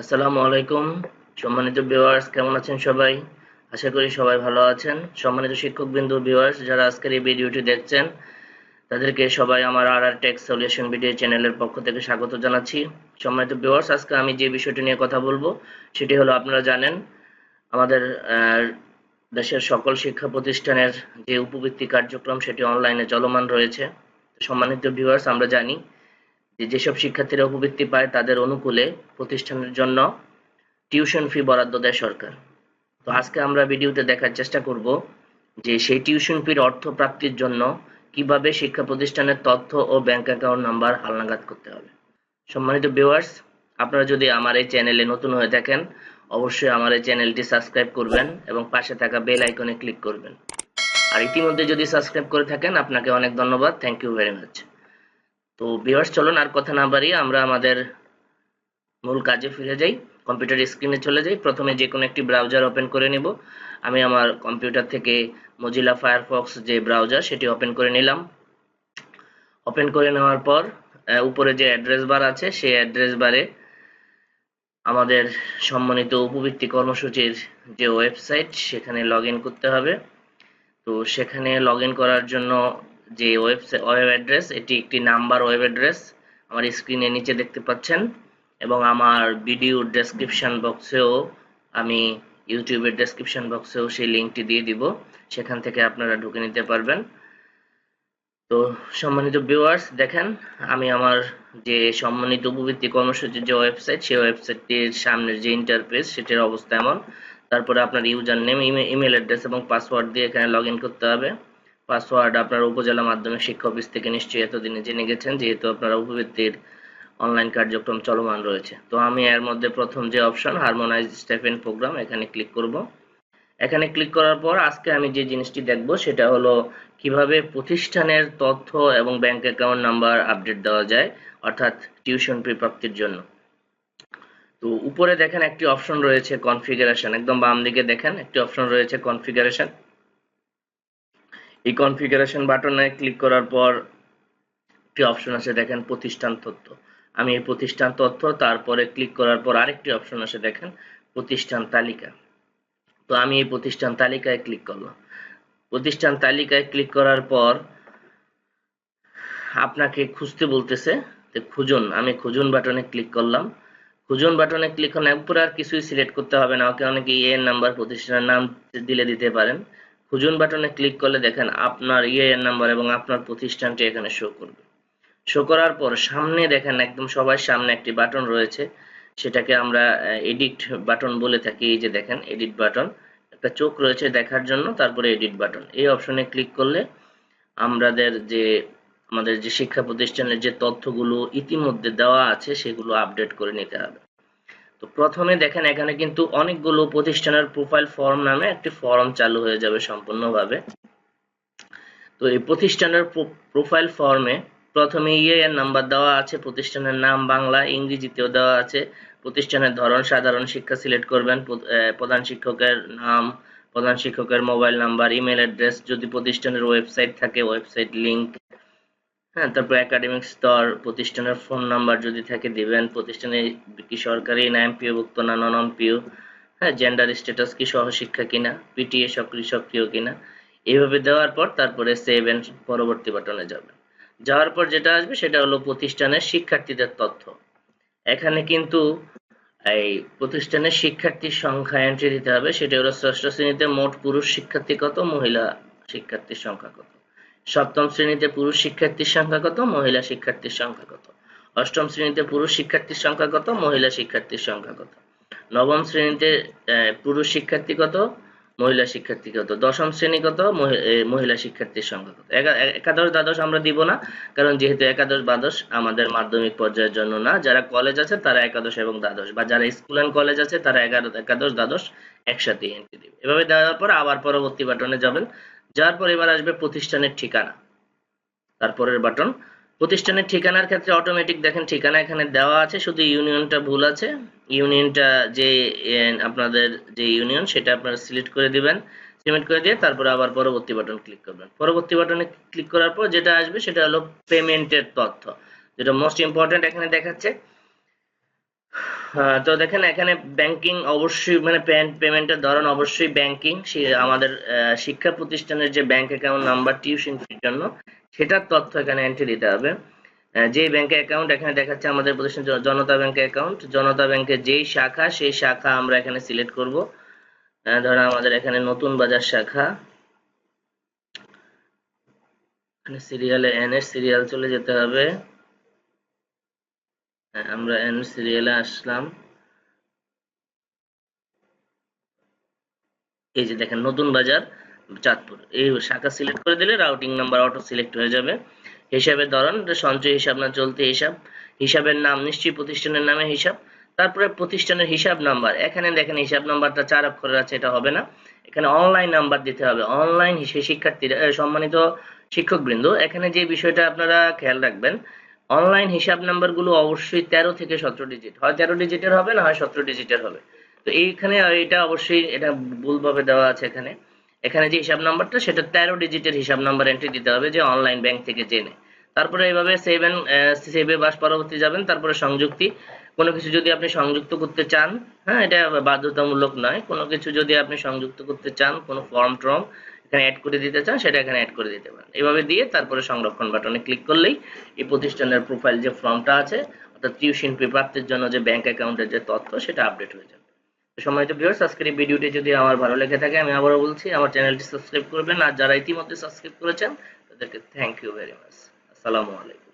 আসসালামু আলাইকুম। সম্মানিত ভিউয়ার্স কেমন আছেন সবাই? আশা করি সবাই ভালো আছেন। সম্মানিত শিক্ষক বিন্দু ভিউয়ার্স যারা আজকের এই ভিডিওটি দেখছেন, তাদেরকে সবাই আমার R R tech solution video চ্যানেলের পক্ষ থেকে স্বাগত জানাচ্ছি। সম্মানিত ভিউয়ার্স আজকে আমি যে বিষয়টি নিয়ে কথা বলব, সেটি হলো আপনারা জানেন, আমাদের দেশের সকল শিক্ষা প্রতিষ্ঠানের যে উপবৃত্তি কার্যক্রম, সেটি অনলাইনে চলমান রয়েছে। সম্মানিত ভিউয়ার্স আমরা জানি যেসব শিক্ষার্থীরা উপবৃত্তি পায় তাদের অনুকূলে প্রতিষ্ঠানের জন্য টিউশন ফি বরাদ্দ দেয় সরকার। তো আজকে আমরা ভিডিওতে দেখার চেষ্টা করব যে সেই টিউশন ফির অর্থ প্রাপ্তির জন্য কীভাবে শিক্ষা প্রতিষ্ঠানের তথ্য ও ব্যাংক অ্যাকাউন্ট নাম্বার হালনাগাদ করতে হবে। সম্মানিত ভিউয়ার্স, আপনারা যদি আমার এই চ্যানেলে নতুন হয়ে থাকেন, অবশ্যই আমার এই চ্যানেলটি সাবস্ক্রাইব করবেন এবং পাশে থাকা বেল আইকনে ক্লিক করবেন। আর ইতিমধ্যে যদি সাবস্ক্রাইব করে থাকেন, আপনাকে অনেক ধন্যবাদ। থ্যাংক ইউ ভেরি মাচ তো ভিউয়ার্স চলুন আর কথা না বাড়িয়ে আমরা আমাদের মূল কাজে ফিরে যাই। কম্পিউটার স্ক্রিনে চলে যাই। প্রথমে যে কোনো একটি ব্রাউজার ওপেন করে নিব। আমি আমার কম্পিউটার থেকে মজিলা ফায়ারফক্স যে ব্রাউজার সেটি ওপেন করে নিলাম। ওপেন করে নেওয়ার পর উপরে যে অ্যাড্রেস বার আছে, সেই অ্যাড্রেস বারে আমাদের সম্মানিত উপবৃত্তি কর্মসূচির যে ওয়েবসাইট সেখানে লগ করতে হবে। তো সেখানে লগ করার জন্য যে ওয়েবসাইট ওয়েব অ্যাড্রেস এটি একটি নাম্বার ওয়েব অ্যাড্রেস আমার স্ক্রিনে নিচে দেখতে পাচ্ছেন, এবং আমার ভিডিও ডেসক্রিপশন বক্সেও আমি ইউটিউবের ডেসক্রিপশন বক্সেও সেই লিঙ্কটি দিয়ে দিব, সেখান থেকে আপনারা ঢুকে নিতে পারবেন। তো সম্মানিত ভিউয়ার্স দেখেন, আমি আমার যে সম্মানিত উপবৃত্তি কর্মসূচির যে ওয়েবসাইট সেই ওয়েবসাইটটির সামনের যে ইন্টারফেস সেটির অবস্থা এমন। তারপরে আপনার ইউজার নেম ইমেল অ্যাড্রেস এবং পাসওয়ার্ড দিয়ে এখানে লগ করতে হবে। পাসওয়ার্ড আপনার উপজেলা মাধ্যমিক শিক্ষা অফিস থেকে নিশ্চয়ই এতদিনে জেনে গেছেন, যেহেতু আপনারা উপবৃত্তির অনলাইন কার্যক্রম চলমান রয়েছে। তো আমি এর মধ্যে প্রথম যে অপশন হারমোনাইজ স্টেপেন প্রোগ্রাম এখানে ক্লিক করব। এখানে ক্লিক করার পর আজকে আমি যে জিনিসটি দেখব, সেটা হলো কীভাবে প্রতিষ্ঠানের তথ্য এবং ব্যাংক অ্যাকাউন্ট নাম্বার আপডেট দেওয়া যায়, অর্থাৎ টিউশন ফি প্রাপ্তির জন্য। তো উপরে দেখেন একটি অপশন রয়েছে কনফিগারেশন একদম বাম দিকে দেখেন একটি অপশন রয়েছে কনফিগারেশন এই কনফিগারেশন বাটনে ক্লিক করার পর একটি অপশন আছে দেখেন প্রতিষ্ঠান তথ্য। আমি এই প্রতিষ্ঠান তথ্য, তারপরে ক্লিক করার পর আরেকটি অপশন আছে দেখেন প্রতিষ্ঠান তালিকা। তো আমি এই প্রতিষ্ঠান তালিকায় ক্লিক করলাম। প্রতিষ্ঠান তালিকায় ক্লিক করার পর আপনাকে খুঁজতে বলতেছে যে খুঁজুন, আমি খুঁজুন বাটনে ক্লিক করলাম। খুঁজুন বাটনে ক্লিক করলে উপরে আর কিছুই সিলেক্ট করতে হবে না, ওকে অনেকে ইএন নাম্বার প্রতিষ্ঠানের নাম দিলে দিতে পারেন। খুঁজুন বাটনে ক্লিক করলে দেখেন আপনার ইএন নাম্বার এবং আপনার প্রতিষ্ঠানটি এখানে শো করবে। শো করার পর সামনে দেখেন একদম সবার সামনে একটি বাটন রয়েছে। সেটাকে আমরা এডিট বাটন বলে থাকি। এই যে দেখেন এডিট বাটন। একটা চোখ রয়েছে দেখার জন্য, তারপরে এডিট বাটন। এই অপশনে ক্লিক করলে আমাদের যে আমাদের যে শিক্ষা প্রতিষ্ঠানের যে তথ্যগুলো ইতিমধ্যে দেওয়া আছে, সেগুলো আপডেট করে নিতে হবে। তো প্রথমে দেখেন, এখানে কিন্তু অনেকগুলো প্রতিষ্ঠানের প্রোফাইল ফর্ম নামে একটি ফর্ম চালু হয়ে যাবে সম্পূর্ণভাবে। তো এই প্রতিষ্ঠানের প্রোফাইল ফর্মে প্রথমে ইএএন নাম্বার দেওয়া আছে, প্রতিষ্ঠানের নাম বাংলা, ইংরেজিতেও দেওয়া আছে। প্রতিষ্ঠানের ধরন, সাধারণ শিক্ষা সিলেক্ট করবেন প্রধান শিক্ষকের নাম, প্রধান শিক্ষকের মোবাইল নাম্বার ইমেল অ্যাড্রেস যদি প্রতিষ্ঠানের ওয়েবসাইট থাকে ওয়েবসাইট লিংক হ্যাঁ তারপর একাডেমিক স্তর প্রতিষ্ঠানের ফোন নাম্বার যদি থাকে দিবেন। প্রতিষ্ঠানে কি সরকারি না এমপিওভুক্ত না নন এমপিও হ্যাঁ জেন্ডার স্ট্যাটাস কি সহশিক্ষা কিনা? পিটিএ সক্রিয় সক্রিয় কিনা? এইভাবে দেওয়ার পর তারপরে সেভ এন্ড পরবর্তী বাটনে যাবেন। যাওয়ার পর যেটা আসবে সেটা হলো প্রতিষ্ঠানের শিক্ষার্থীদের তথ্য। এখানে কিন্তু এই প্রতিষ্ঠানের শিক্ষার্থীর সংখ্যা এন্ট্রি দিতে হবে। সেটা হলো ষষ্ঠ শ্রেণীতে মোট পুরুষ শিক্ষার্থী কত? মহিলা শিক্ষার্থীর সংখ্যা কত? সপ্তম শ্রেণীতে পুরুষ শিক্ষার্থীর সংখ্যা কত, মহিলা শিক্ষার্থীর সংখ্যা কত? অষ্টম শ্রেণীতে পুরুষ শিক্ষার্থীর সংখ্যা কত, মহিলা শিক্ষার্থীর সংখ্যা কত? নবম শ্রেণীতে পুরুষ শিক্ষার্থী কত, মহিলা শিক্ষার্থী কত? দশম শ্রেণি কত মহিলা শিক্ষার্থীর সংখ্যা কত? একাদশ দ্বাদশ আমরা দিব না, কারণ যেহেতু একাদশ দ্বাদশ আমাদের মাধ্যমিক পর্যায়ের জন্য না, যারা কলেজ আছে তারা একাদশ এবং দ্বাদশ, বা যারা স্কুল অ্যান্ড কলেজ আছে তারা এগারো, একাদশ দ্বাদশ একসাথে এন্ট্রি দিবে। এভাবে দেওয়ার পর আবার পরবর্তী বাটনে যাবেন। যাওয়ার পর এবার আসবে প্রতিষ্ঠানের ঠিকানা। তারপরের বাটন, প্রতিষ্ঠানের ঠিকানার ক্ষেত্রে অটোমেটিক দেখেন ঠিকানা এখানে দেওয়া আছে, শুধু ইউনিয়নটা ভুল আছে। ইউনিয়নটা যে আপনাদের যে ইউনিয়ন, সেটা আপনারা সিলেক্ট করে দিবেন। সিলেক্ট করে দিয়ে তারপর আবার পরবর্তী বাটন ক্লিক করবেন। পরবর্তী বাটনে ক্লিক করার পর যেটা আসবে সেটা হলো পেমেন্টের তথ্য। যেটা মোস্ট ইম্পর্টেন্ট এখানে দেখাচ্ছে তো দেখেন এখানে ব্যাংকিং অবশ্যই মানে পেমেন্টের ধরন অবশ্যই ব্যাংকিং আমাদের শিক্ষা প্রতিষ্ঠানের যে ব্যাংক অ্যাকাউন্ট নাম্বার টিউশন ফির জন্য সেটার তথ্য এখানে এন্ট্রি দিতে হবে। যে ব্যাংকে অ্যাকাউন্ট এখানে দেখাচ্ছে আমাদের প্রতিষ্ঠান জনতা ব্যাংকে অ্যাকাউন্ট জনতা ব্যাংকের যেই শাখা সেই শাখা আমরা এখানে সিলেক্ট করব। আহ, ধরো আমাদের এখানে নতুন বাজার শাখা সিরিয়ালে এন এর সিরিয়াল চলে যেতে হবে। হ্যাঁ, আমরা এন সিরিয়ালে আসলাম। এই যে দেখেন, নতুন বাজার, চাঁদপুর। এই শাখা সিলেক্ট করে দিলে রাউটিং নাম্বার অটো সিলেক্ট হয়ে যাবে। হিসাবের ধরন সঞ্চয় হিসাব না চলতি হিসাব। হিসাবের নাম, নিশ্চয়ই প্রতিষ্ঠানের নামে হিসাব। তারপরে প্রতিষ্ঠানের হিসাব নাম্বার এখানে দেখেন, হিসাব নাম্বারটা চার অক্ষরের আছে, এটা হবে না। এখানে অনলাইন নাম্বার দিতে হবে। অনলাইন শিক্ষার্থীরা সম্মানিত শিক্ষকবৃন্দ, এখানে যে বিষয়টা আপনারা খেয়াল রাখবেন অনলাইন হিসাব নাম্বারগুলো অবশ্যই তেরো থেকে সতেরো ডিজিট হয় তেরো ডিজিটের হবে, না হয় সতেরো ডিজিটের হবে। তো এইখানে এটা অবশ্যই এটা ভুলভাবে দেওয়া আছে এখানে। এখানে যে হিসাব নাম্বারটা সেটা তেরো ডিজিটের হিসাব নাম্বার এন্ট্রি দিতে হবে যে অনলাইন ব্যাংক থেকে জেনে। তারপরে এইভাবে সেভ এন্ড সেভে বাস পরবর্তী যাবেন। তারপরে সংযুক্তি। কোনো কিছু যদি আপনি সংযুক্ত করতে চান হ্যাঁ এটা বাধ্যতামূলক নয়। কোনো কিছু যদি আপনি সংযুক্ত করতে চান, কোনো ফর্ম টর্ম এখানে অ্যাড করে দিতে চান সেটা এখানে অ্যাড করে দিতে পারেন। এভাবে দিয়ে তারপরে সংরক্ষণ বাটনে ক্লিক করলেই এই প্রতিষ্ঠানের প্রোফাইল যে ফর্মটা আছে, অর্থাৎ টিউশন প্রাপ্তির জন্য যে ব্যাংক অ্যাকাউন্টের যে তথ্য, সেটা আপডেট হয়ে যাবে। তো সম্মানিত ভিউয়ার্স আজকের এই ভিডিওটি যদি আমার ভালো লেগে থাকে, আমি আবারও বলছি, আমার চ্যানেলটি সাবস্ক্রাইব করবেন। আর যারা ইতিমধ্যে সাবস্ক্রাইব করেছেন, তাদেরকে থ্যাংক ইউ ভেরি মাচ আসসালামু আলাইকুম।